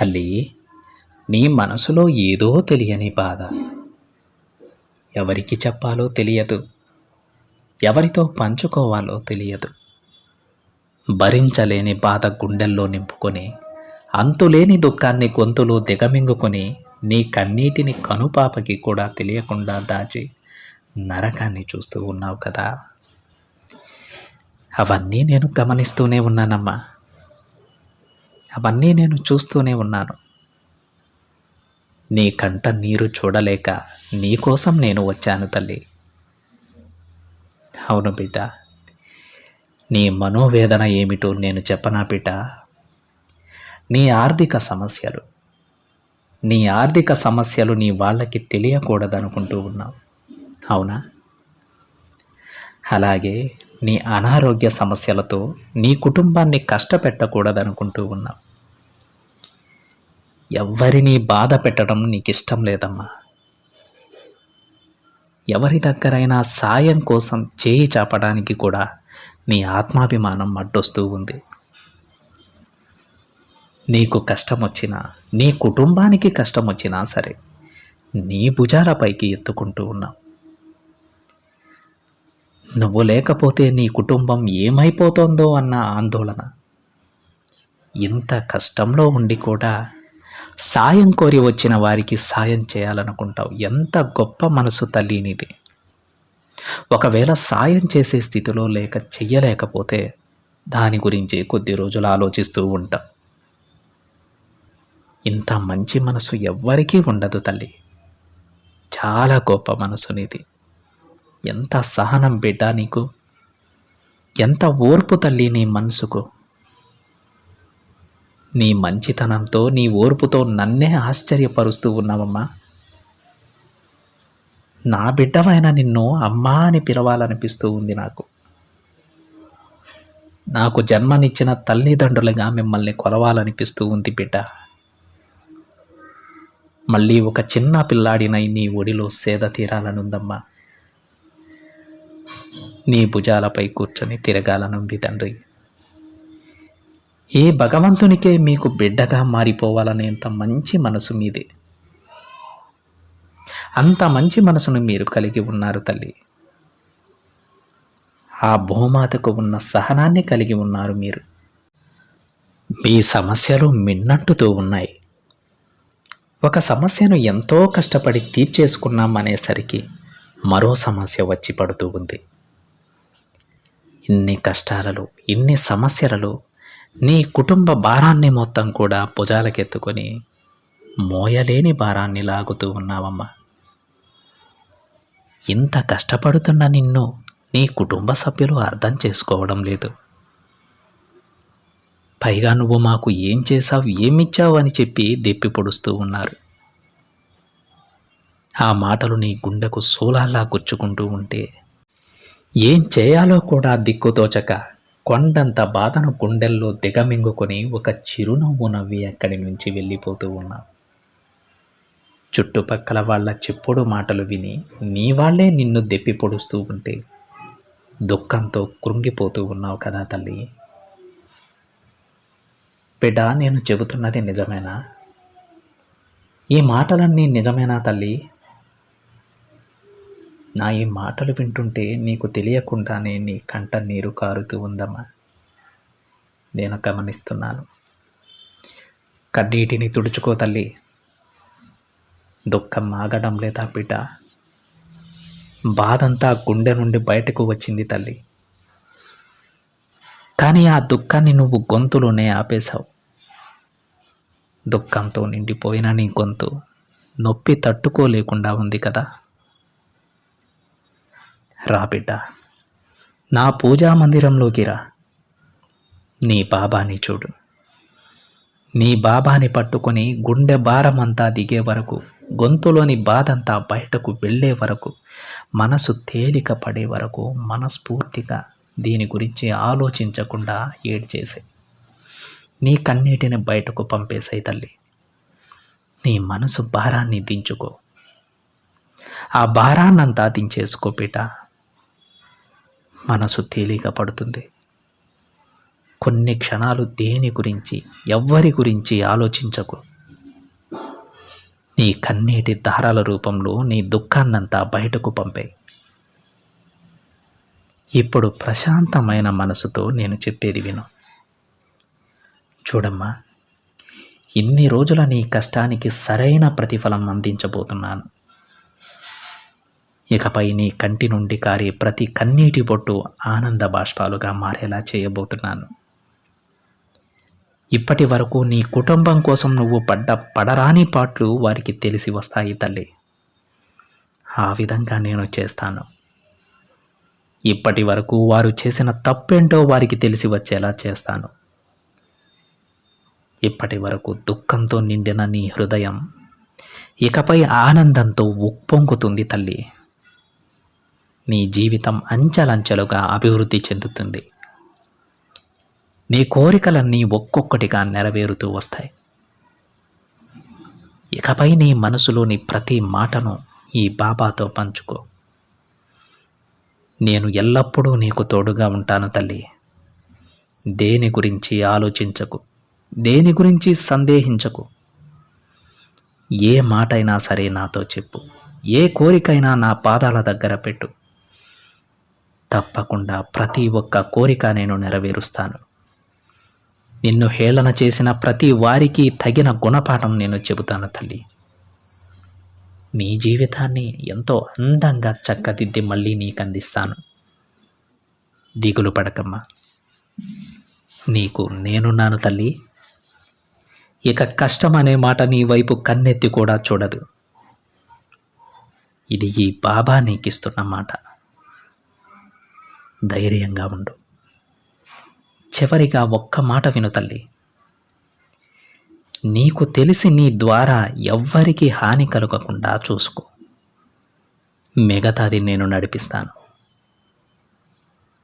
తల్లి నీ మనసులో ఏదో తెలియని బాధ. ఎవరికి చెప్పాలో తెలియదు. ఎవరితో పంచుకోవాలో తెలియదు. భరించలేని బాధ గుండెల్లో నింపుకొని అంతులేని దుఃఖాన్ని గొంతులో దిగమింగుకొని నీ కన్నీటిని కనుపాపకి కూడా తెలియకుండా దాచి నరకాన్ని చూస్తూ ఉన్నావు కదా. అవన్నీ నేను గమనిస్తూనే ఉన్నానమ్మా. అవన్నీ నేను చూస్తూనే ఉన్నాను. నీ కంట నీరు చూడలేక నీకోసం నేను వచ్చాను తల్లి. అవును బిడ్డ నీ మనోవేదన ఏమిటో నేను చెప్పనా బిడ్డ? నీ ఆర్థిక సమస్యలు నీ ఆర్థిక సమస్యలు నీ వాళ్ళకి తెలియకూడదనుకుంటూ ఉన్నావు. అవునా? అలాగే నీ అనారోగ్య సమస్యలతో నీ కుటుంబాన్ని కష్టపెట్టకూడదనుకుంటూ ఉన్నావు. ఎవ్వరిని బాధ పెట్టడం నీకు ఇష్టం లేదమ్మా. ఎవరి దగ్గరైనా సాయం కోసం చేయి చాపడానికి కూడా నీ ఆత్మాభిమానం అడ్డొస్తూ ఉంది. నీకు కష్టం వచ్చినా నీ కుటుంబానికి కష్టం వచ్చినా సరే నీ భుజాలపైకి ఎత్తుకుంటూ ఉన్నావు. నువ్వు లేకపోతే నీ కుటుంబం ఏమైపోతుందో అన్న ఆందోళన. ఇంత కష్టంలో ఉండి కూడా సాయం కోరి వచ్చిన వారికి సాయం చేయాలనుకుంటావు. ఎంత గొప్ప మనసు తల్లి నీది. ఒకవేళ సాయం చేసే స్థితిలో లేక చెయ్యలేకపోతే దాని గురించి కొద్ది రోజులు ఆలోచిస్తూ ఉంటాం. ఇంత మంచి మనసు ఎవ్వరికీ ఉండదు తల్లి. చాలా గొప్ప మనసు నీది. ఎంత సహనం బిడ్డ నీకు. ఎంత ఓర్పు తల్లి నీ మనసుకు. నీ మంచితనంతో నీ ఓర్పుతో నన్నే ఆశ్చర్యపరుస్తూ ఉన్నావమ్మా. నా బిడ్డవైన నిన్ను అమ్మా అని పిలవాలనిపిస్తూ ఉంది నాకు. నాకు జన్మనిచ్చిన తల్లిదండ్రులుగా మిమ్మల్ని కొలవాలనిపిస్తూ ఉంది బిడ్డ. మళ్ళీ ఒక చిన్న పిల్లాడినై నీ ఒడిలో సేద తీరాలనుందమ్మా. నీ భుజాలపై కూర్చొని తిరగాలనుంది తండ్రి. ఏ భగవంతునికే మీకు బిడ్డగా మారిపోవాలనేంత మంచి మనసు మీదే. అంత మంచి మనసును మీరు కలిగి ఉన్నారు తల్లి. ఆ భూమాతకు ఉన్న సహనాన్ని కలిగి ఉన్నారు మీరు. మీ సమస్యలు మిన్నట్టుతూ ఉన్నాయి. ఒక సమస్యను ఎంతో కష్టపడి తీర్చేసుకున్నాం అనేసరికి మరో సమస్య వచ్చి పడుతూ ఉంది. ఇన్ని కష్టాలలో ఇన్ని సమస్యలలో నీ కుటుంబ భారాన్ని మొత్తం కూడా భుజాలకెత్తుకొని మోయలేని భారాన్ని లాగుతూ ఉన్నావమ్మా. ఇంత కష్టపడుతున్న నిన్ను నీ కుటుంబ సభ్యులు అర్థం చేసుకోవడం లేదు. పైగా నువ్వు మాకు ఏం చేశావు ఏమిచ్చావు అని చెప్పి దెప్పి పొడుస్తూ ఉన్నారు. ఆ మాటలు నీ గుండెకు సోలాల్లా గుచ్చుకుంటూ ఉంటే ఏం చేయాలో కూడా దిక్కుతోచక కొండంత బాధను గుండెల్లో దిగమింగుకొని ఒక చిరునవ్వు నవ్వి అక్కడి నుంచి వెళ్ళిపోతూ ఉన్నాం. చుట్టుపక్కల వాళ్ళ చెప్పుడు మాటలు విని నీ వాళ్ళే నిన్ను దెప్పి పొడుస్తూ ఉంటే దుఃఖంతో కృంగిపోతూ ఉన్నావు కదా తల్లి. బిడ్డ నేను చెబుతున్నది నిజమేనా? ఈ మాటలన్నీ నిజమేనా తల్లి? నా ఈ మాటలు వింటుంటే నీకు తెలియకుండానే నీ కంట నీరు కారుతూ ఉందమ్మా. నేను గమనిస్తున్నాను. కన్నీటిని తుడుచుకో తల్లి. దుఃఖం ఆగడం లేదా బిడ్డ బాధంతా గుండె నుండి బయటకు వచ్చింది తల్లి. కానీ ఆ దుఃఖాన్ని నువ్వు గొంతులోనే ఆపేశావు. దుఃఖంతో నిండిపోయిన నీ గొంతు నొప్పి తట్టుకోలేకుండా ఉంది కదా? రా బిడ్డ. నా పూజా మందిరంలోకి రా. నీ బాబాని చూడు. నీ బాబాని పట్టుకొని గుండె భారమంతా దిగే వరకు గొంతులోని బాధంతా బయటకు వెళ్ళే వరకు మనసు తేలిక పడే వరకు మనస్ఫూర్తిగా దీని గురించి ఆలోచించకుండా ఏడ్చేసే. నీ కన్నీటిని బయటకు పంపేసాయి తల్లి. నీ మనసు భారాన్ని దించుకో. ఆ భారాన్నంతా దించేసుకో బిడ్డ. మనసు తేలిక పడుతుంది. కొన్ని క్షణాలు దేని గురించి ఎవ్వరి గురించి ఆలోచించకు. నీ కన్నీటి దారాల రూపంలో నీ దుఃఖాన్నంతా బయటకు పంపే. ఇప్పుడు ప్రశాంతమైన మనసుతో నేను చెప్పేది విను. చూడమ్మా ఇన్ని రోజుల నీ కష్టానికి సరైన ప్రతిఫలం అందించబోతున్నాను. ఇకపై నీ కంటి నుండి కారే ప్రతి కన్నీటి బొట్టు ఆనంద బాష్పాలుగా మారేలా చేయబోతున్నాను. ఇప్పటి వరకు నీ కుటుంబం కోసం నువ్వు పడ్డ పడరాని పాట్లు వారికి తెలిసి వస్తాయి తల్లి. ఆ విధంగా నేను చేస్తాను. ఇప్పటి వరకు వారు చేసిన తప్పేంటో వారికి తెలిసి వచ్చేలా చేస్తాను. ఇప్పటి వరకు దుఃఖంతో నిండిన నీ హృదయం ఇకపై ఆనందంతో ఉప్పొంగుతుంది తల్లి. నీ జీవితం అంచెలంచెలుగా అభివృద్ధి చెందుతుంది. నీ కోరికలన్నీ ఒక్కొక్కటిగా నెరవేరుతూ వస్తాయి. ఇకపై నీ మనసులోని ప్రతి మాటను ఈ బాబాతో పంచుకో. నేను ఎల్లప్పుడూ నీకు తోడుగా ఉంటాను తల్లి. దేని గురించి ఆలోచించకు. దేని గురించి సందేహించకు. ఏ మాటైనా సరే నాతో చెప్పు. ఏ కోరికైనా నా పాదాల దగ్గర పెట్టు. తప్పకుండా ప్రతి ఒక్క కోరిక నేను నెరవేరుస్తాను. నిన్ను హేళన చేసిన ప్రతి వారికి తగిన గుణపాఠం నేను చెబుతాను తల్లి. నీ జీవితాన్ని ఎంతో అందంగా చక్కదిద్ది మళ్ళీ నీకు అందిస్తాను. దిగులు పడకమ్మా. నీకు నేనున్నాను తల్లి. ఇక కష్టం అనే మాట నీ వైపు కన్నెత్తి కూడా చూడదు. ఇది ఈ బాబా నీకిస్తున్న మాట. ధైర్యంగా ఉండు. చివరిగా ఒక్క మాట విను తల్లి. నీకు తెలిసి నీ ద్వారా ఎవ్వరికి హాని కలగకుండా చూసుకో. మిగతాది నేను నడిపిస్తాను.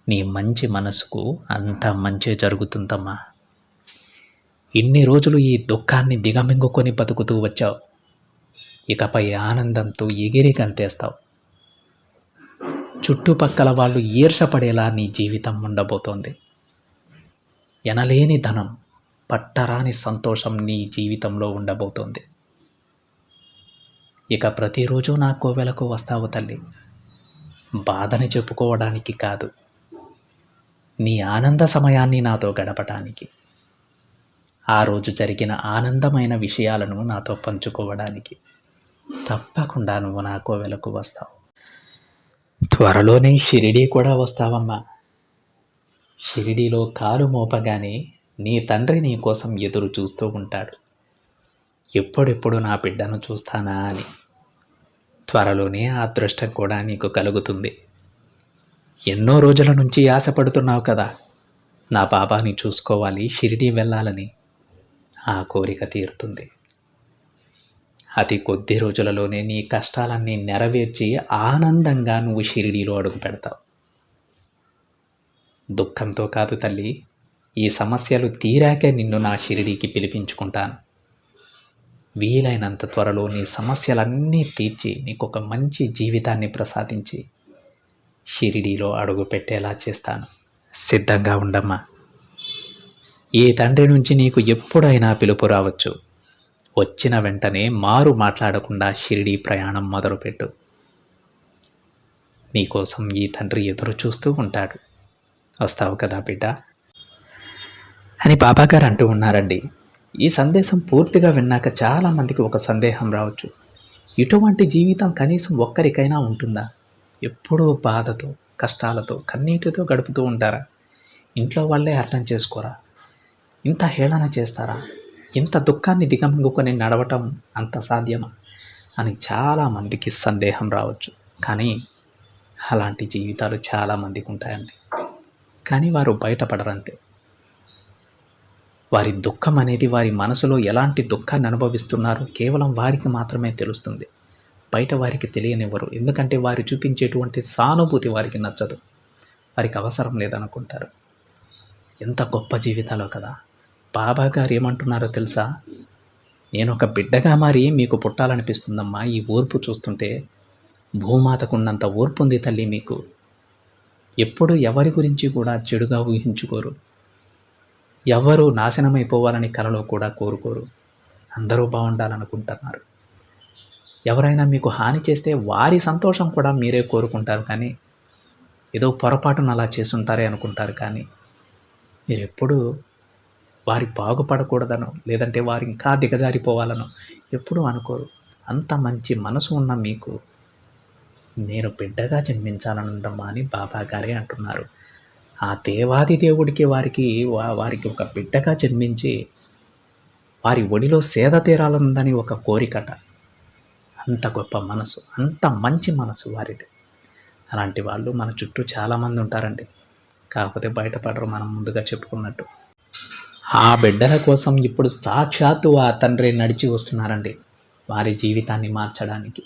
నీ మంచి మనసుకు అంతా మంచి జరుగుతుందమ్మా. ఇన్ని రోజులు ఈ దుఃఖాన్ని దిగమింగుకొని బతుకుతూ వచ్చావు. ఇకపై ఆనందంతో ఎగిరి గంతేస్తావు. చుట్టుపక్కల వాళ్ళు ఈర్షపడేలా నీ జీవితం ఉండబోతోంది. ఎనలేని ధనం పట్టరాని సంతోషం నీ జీవితంలో ఉండబోతోంది. ఇక ప్రతిరోజు నా కోవెలకు వస్తావు తల్లి. బాధని చెప్పుకోవడానికి కాదు. నీ ఆనంద సమయాన్ని నాతో గడపటానికి. ఆ రోజు జరిగిన ఆనందమైన విషయాలను నాతో పంచుకోవడానికి. తప్పకుండా నువ్వు నా కోవెలకు వస్తావు. త్వరలోనే షిరిడీ కూడా వస్తావమ్మా. షిరిడీలో కాలు మోపగానే నీ తండ్రి నీ కోసం ఎదురు చూస్తూ ఉంటాడు. ఎప్పుడెప్పుడు నా బిడ్డను చూస్తానా అని. త్వరలోనే ఆ అదృష్టం కూడా నీకు కలుగుతుంది. ఎన్నో రోజుల నుంచి ఆశపడుతున్నావు కదా. నా బాబాని చూసుకోవాలి షిరిడీ వెళ్ళాలని. ఆ కోరిక తీరుతుంది. అతి కొద్ది రోజులలోనే నీ కష్టాలన్నీ నెరవేర్చి ఆనందంగా నువ్వు షిరిడీలో అడుగు పెడతావు. దుఃఖంతో కాదు తల్లి ఈ సమస్యలు తీరాకే నిన్ను నా షిరిడీకి పిలిపించుకుంటాను. వీలైనంత త్వరలో నీ సమస్యలన్నీ తీర్చి నీకు ఒక మంచి జీవితాన్ని ప్రసాదించి షిరిడీలో అడుగు పెట్టేలా చేస్తాను. సిద్ధంగా ఉండమ్మా. ఈ తండ్రి నుంచి నీకు ఎప్పుడైనా పిలుపు రావచ్చు. వచ్చిన వెంటనే మారు మాట్లాడకుండా షిరిడీ ప్రయాణం మొదలుపెట్టు. నీకోసం ఈ తండ్రి ఎదురు చూస్తూ ఉంటాడు. వస్తావు కదా బిడ్డ? అని బాబాగారు అంటూ ఉన్నారండి. ఈ సందేశం పూర్తిగా విన్నాక చాలామందికి ఒక సందేహం రావచ్చు. ఇటువంటి జీవితం కనీసం ఒక్కరికైనా ఉంటుందా? ఎప్పుడూ బాధతో కష్టాలతో కన్నీటితో గడుపుతూ ఉంటారా? ఇంట్లో వాళ్ళే అర్థం చేసుకోరా? ఇంత హేళన చేస్తారా? ఇంత దుఃఖాన్ని దిగమింగుకొని నడవటం అంత సాధ్యమా అని చాలామందికి సందేహం రావచ్చు. కానీ అలాంటి జీవితాలు చాలామందికి ఉంటాయండి. కానీ వారు బయటపడరంతే. వారి దుఃఖం అనేది వారి మనసులో ఎలాంటి దుఃఖాన్ని అనుభవిస్తున్నారో కేవలం వారికి మాత్రమే తెలుస్తుంది. బయట వారికి తెలియనివ్వరు. ఎందుకంటే వారు చూపించేటువంటి సానుభూతి వారికి నచ్చదు. వారికి అవసరం లేదనుకుంటారు. ఎంత గొప్ప జీవితాలో కదా! బాబా గారు ఏమంటున్నారో తెలుసా? నేను ఒక బిడ్డగా మారి మీకు పుట్టాలనిపిస్తుందమ్మా ఈ ఓర్పు చూస్తుంటే. భూమాతకున్నంత ఓర్పు ఉంది తల్లి మీకు. ఎప్పుడు ఎవరి గురించి కూడా చెడుగా ఊహించుకోరు. ఎవరు నాశనమైపోవాలని కలలో కూడా కోరుకోరు. అందరూ బాగుండాలనుకుంటున్నారు. ఎవరైనా మీకు హాని చేస్తే వారి సంతోషం కూడా మీరే కోరుకుంటారు కానీ ఏదో పొరపాటున అలా చేసుంటారే అనుకుంటారు కానీ మీరు ఎప్పుడూ వారి బాగుపడకూడదనో లేదంటే వారు ఇంకా దిగజారిపోవాలనో ఎప్పుడూ అనుకోరు. అంత మంచి మనసు ఉన్న మీకు నేను బిడ్డగా జన్మించాలనుందమ్మా అని బాబా గారే అంటున్నారు. ఆ దేవాది దేవుడికి వారికి వారికి ఒక బిడ్డగా జన్మించి వారి ఒడిలో సేద తీరాలందని ఒక కోరికట. అంత గొప్ప మనసు అంత మంచి మనసు వారిది. అలాంటి వాళ్ళు మన చుట్టూ చాలామంది ఉంటారండి. కాకపోతే బయటపడరు మనం ముందుగా చెప్పుకున్నట్టు. ఆ బిడ్డల కోసం ఇప్పుడు సాక్షాత్తు ఆ తండ్రి నడిచి వస్తున్నారండి వారి జీవితాన్ని మార్చడానికి.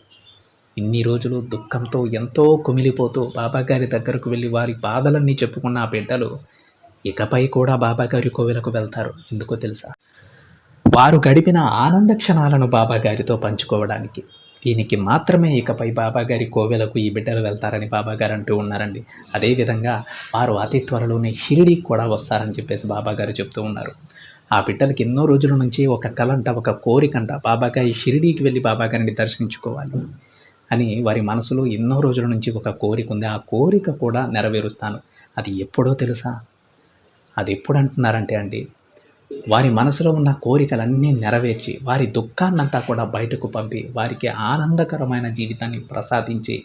ఇన్ని రోజులు దుఃఖంతో ఎంతో కుమిలిపోతూ బాబాగారి దగ్గరకు వెళ్ళి వారి బాధలన్నీ చెప్పుకున్న ఆ బిడ్డలు ఇకపై కూడా బాబాగారి కోవెలకు వెళ్తారు. ఎందుకో తెలుసా? వారు గడిపిన ఆనంద క్షణాలను బాబాగారితో పంచుకోవడానికి. దీనికి మాత్రమే ఇకపై బాబాగారి కోవెలకు ఈ బిడ్డలు వెళ్తారని బాబాగారు అంటూ ఉన్నారండి. అదేవిధంగా వారు అతి త్వరలోనే షిరిడీకి కూడా వస్తారని చెప్పేసి బాబాగారు చెప్తూ ఉన్నారు. ఆ బిడ్డలకి ఎన్నో రోజుల నుంచి ఒక కలంట ఒక కోరికంట బాబాగారి షిరిడీకి వెళ్ళి బాబాగారిని దర్శించుకోవాలి అని వారి మనసులో ఎన్నో రోజుల నుంచి ఒక కోరిక ఉంది. ఆ కోరిక కూడా నెరవేరుస్తాను. అది ఎప్పుడో తెలుసా? అది ఎప్పుడు అంటున్నారంటే అండి వారి మనసులో ఉన్న కోరికలన్నీ నెరవేర్చి వారి దుఃఖాన్నంతా కూడా బయటకు పంపి వారికి ఆనందకరమైన జీవితాన్ని ప్రసాదించి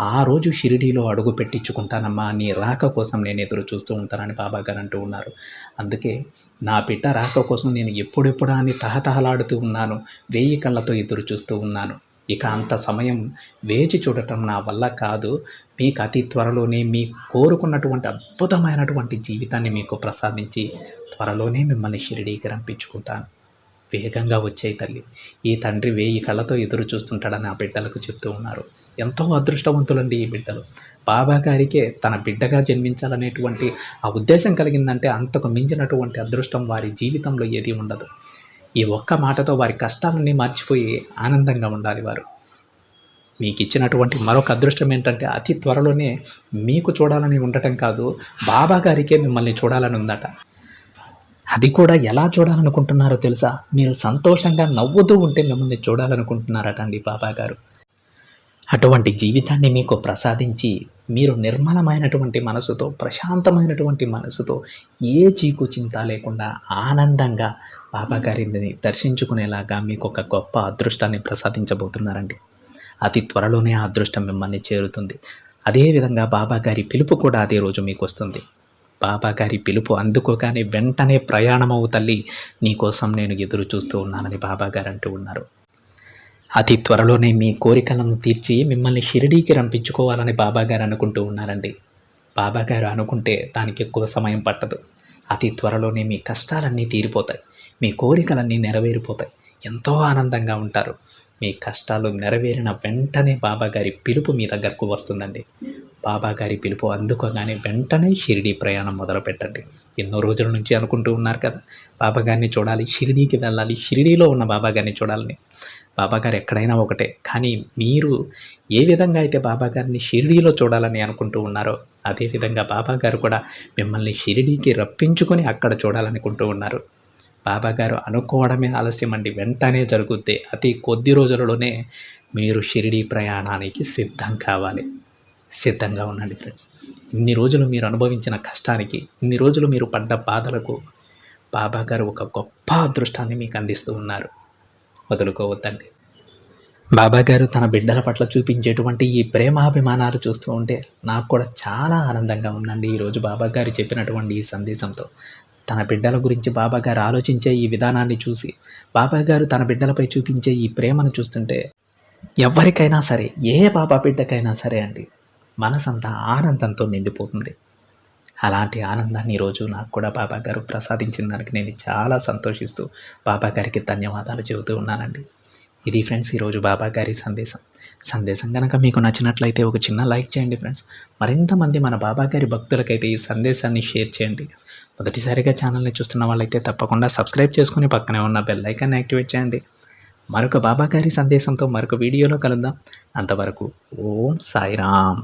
ఆ రోజు షిరిడీలో అడుగు పెట్టించుకుంటానమ్మా నీ రాక కోసం నేను ఎదురు చూస్తూ ఉంటానని బాబా గారు అంటూ ఉన్నారు. అందుకే నా బిడ్డ రాక కోసం నేను ఎప్పుడెప్పుడా అని తహతహలాడుతూ ఉన్నాను వేయి కళ్ళతో ఎదురు చూస్తూ ఉన్నాను. ఇక అంత సమయం వేచి చూడటం నా వల్ల కాదు. మీకు అతి త్వరలోనే మీ కోరుకున్నటువంటి అద్భుతమైనటువంటి జీవితాన్ని మీకు ప్రసాదించి త్వరలోనే మిమ్మల్ని షిరిడీకి రంపించుకుంటాను వేగంగా వచ్చాయి తల్లి. ఈ తండ్రి వేయి కళ్ళతో ఎదురు చూస్తుంటాడని ఆ బిడ్డలకు చెప్తూ ఉన్నారు. ఎంతో అదృష్టవంతులండి ఈ బిడ్డలు. బాబా గారికే తన బిడ్డగా జన్మించాలనేటువంటి ఆ ఉద్దేశం కలిగిందంటే అంతకు మించినటువంటి అదృష్టం వారి జీవితంలో ఏది ఉండదు. ఈ ఒక్క మాటతో వారి కష్టాలన్నీ మర్చిపోయి ఆనందంగా ఉండాలి వారు. మీకు ఇచ్చినటువంటి మరొక అదృష్టం ఏంటంటే అతి త్వరలోనే మీకు చూడాలని ఉండటం కాదు బాబా గారికే మిమ్మల్ని చూడాలని ఉందట. అది కూడా ఎలా చూడాలనుకుంటున్నారో తెలుసా? మీరు సంతోషంగా నవ్వుతూ ఉంటే మిమ్మల్ని చూడాలనుకుంటున్నారట అండి బాబా గారు. అటువంటి జీవితాన్ని మీకు ప్రసాదించి మీరు నిర్మలమైనటువంటి మనసుతో ప్రశాంతమైనటువంటి మనసుతో ఏ చీకు చింత లేకుండా ఆనందంగా బాబాగారిని దర్శించుకునేలాగా మీకు ఒక గొప్ప అదృష్టాన్ని ప్రసాదించబోతున్నారండి. అతి త్వరలోనే ఆ అదృష్టం మిమ్మల్ని చేరుతుంది. అదేవిధంగా బాబాగారి పిలుపు కూడా అదే రోజు మీకు వస్తుంది. బాబాగారి పిలుపు అందుకోగానే వెంటనే ప్రయాణమవు తల్లి. నీకోసం నేను ఎదురు చూస్తూ ఉన్నానని బాబాగారు అంటూ ఉన్నారు. అతి త్వరలోనే మీ కోరికలను తీర్చి మిమ్మల్ని షిరిడీకి రంపించుకోవాలని బాబాగారు అనుకుంటూ ఉన్నారండి. బాబాగారు అనుకుంటే దానికి ఎక్కువ సమయం పట్టదు. అతి త్వరలోనే మీ కష్టాలన్నీ తీరిపోతాయి. మీ కోరికలన్నీ నెరవేరిపోతాయి. ఎంతో ఆనందంగా ఉంటారు. మీ కష్టాలు నెరవేరిన వెంటనే బాబాగారి పిలుపు మీ దగ్గరకు వస్తుందండి. బాబాగారి పిలుపు అందుకోగానే వెంటనే షిరిడీ ప్రయాణం మొదలుపెట్టండి. ఎన్నో రోజుల నుంచి అనుకుంటూ ఉన్నారు కదా. బాబాగారిని చూడాలి షిరిడీకి వెళ్ళాలి షిరిడీలో ఉన్న బాబాగారిని చూడాలని. బాబాగారు ఎక్కడైనా ఒకటే. కానీ మీరు ఏ విధంగా అయితే బాబాగారిని షిరిడీలో చూడాలని అనుకుంటూ ఉన్నారో అదేవిధంగా బాబాగారు కూడా మిమ్మల్ని షిరిడీకి రప్పించుకొని అక్కడ చూడాలనుకుంటూ ఉన్నారు. బాబాగారు అనుకోవడమే ఆలస్యం అండి. వెంటనే జరుగుద్ది. అతి కొద్ది రోజులలోనే మీరు షిరిడీ ప్రయాణానికి సిద్ధం కావాలి. సిద్ధంగా ఉండండి ఫ్రెండ్స్. ఇన్ని రోజులు మీరు అనుభవించిన కష్టానికి ఇన్ని రోజులు మీరు పడ్డ బాధలకు బాబాగారు ఒక గొప్ప అదృష్టాన్ని మీకు అందిస్తూ ఉన్నారు. వదులుకోవద్దండి. బాబాగారు తన బిడ్డల పట్ల చూపించేటువంటి ఈ ప్రేమాభిమానాలు చూస్తూ ఉంటే నాకు కూడా చాలా ఆనందంగా ఉందండి ఈరోజు బాబాగారు చెప్పినటువంటి ఈ సందేశంతో. తన బిడ్డల గురించి బాబాగారు ఆలోచించే ఈ విధానాన్ని చూసి బాబాగారు తన బిడ్డలపై చూపించే ఈ ప్రేమను చూస్తుంటే ఎవరికైనా సరే ఏ బాబా బిడ్డకైనా సరే అండి మనసంతా ఆనందంతో నిండిపోతుంది. అలాంటి ఆనందాన్ని ఈరోజు నాకు కూడా బాబా గారు ప్రసాదించిన దానికి నేను చాలా సంతోషిస్తూ బాబా గారికి ధన్యవాదాలు చెబుతూ ఉన్నానండి. ఇది ఫ్రెండ్స్ ఈరోజు బాబా గారి సందేశం. సందేశం కనుక మీకు నచ్చినట్లయితే ఒక చిన్న లైక్ చేయండి ఫ్రెండ్స్. మరింతమంది మన బాబా గారి భక్తులకైతే ఈ సందేశాన్ని షేర్ చేయండి. మొదటిసారిగా ఛానల్ని చూస్తున్న వాళ్ళైతే తప్పకుండా సబ్స్క్రైబ్ చేసుకుని పక్కనే ఉన్న బెల్ ఐకాన్ని యాక్టివేట్ చేయండి. మరొక బాబా గారి సందేశంతో మరొక వీడియోలో కలుద్దాం. అంతవరకు ఓం సాయిరామ్.